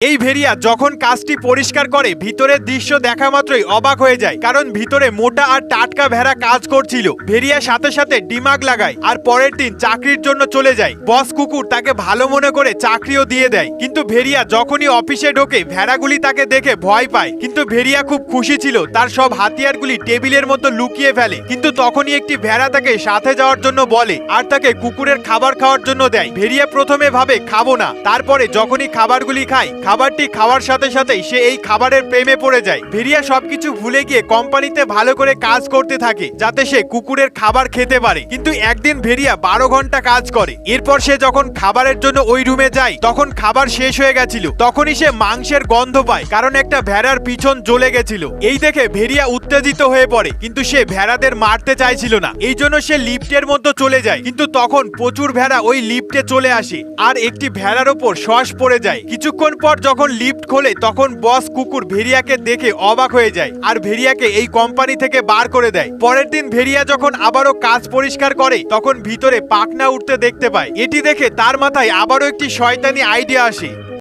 এই ভেরিয়া যখন কাজটি পরিষ্কার করে ভিতরের দৃশ্য দেখা মাত্রই অবাক হয়ে যায়, কারণ ভিতরে মোটা আর টাটকা ভেড়া কাজ করছিল। ভেরিয়া সাথে সাথে ডিমাগ লাগায় আর পরের দিন চাকরির জন্য চলে যায়। বস কুকুর তাকে ভালো মনে করে চাকরিও দিয়ে দেয়, কিন্তু ভেরিয়া যখনই অফিসে ঢোকে, ভেড়াগুলি তাকে দেখে ভয় পায়। কিন্তু ভেরিয়া খুব খুশি ছিল, তার সব হাতিয়ারগুলি টেবিলের মতো লুকিয়ে ফেলে। কিন্তু তখনই একটি ভেড়া তাকে সাথে যাওয়ার জন্য বলে, আর তাকে কুকুরের খাবার খাওয়ার জন্য দেয়। ভেরিয়া প্রথমে ভাবে, খাব না। তারপরে যখনই খাবারগুলি খায় খাবারটি খাওয়ার সাথে সাথেই সে এই খাবারের প্রেমে পড়ে যায়। ভেরিয়া সবকিছু ভুলে গিয়ে কোম্পানিতে ভালো করে কাজ করতে থাকে, যাতে সে কুকুরের খাবার খেতে পারে। কিন্তু একদিন ভেরিয়া বারো ঘণ্টা কাজ করে। এরপর সে যখন খাবারের জন্য ওই রুমে যায়, তখন খাবার শেষ হয়ে গেছিল। তখনই সে মাংসের গন্ধ পায়, কারণ একটা ভেড়ার পিছন জ্বলে গেছিল। এই দেখে ভেরিয়া উত্তেজিত হয়ে পড়ে, কিন্তু সে ভেড়াদের মারতে চাইছিল না। এই জন্য সে লিফটের মধ্যে চলে যায়। কিন্তু তখন প্রচুর ভেড়া ওই লিফটে চলে আসে, আর একটি ভেড়ার ওপর শ্বাস পড়ে যায়। কিছুক্ষণ পর যখন লিফট খোলে, তখন বস কুকুর ভেরিয়াকে দেখে অবাক হয়ে যায় আর ভেরিয়াকে এই কোম্পানি থেকে বার করে দেয়। পরের দিন ভেরিয়া যখন আবারও কাজ পরিষ্কার করে, তখন ভিতরে পাখনা উঠতে দেখতে পায়। এটি দেখে তার মাথায় আবারও একটি শয়তানি আইডিয়া আসে।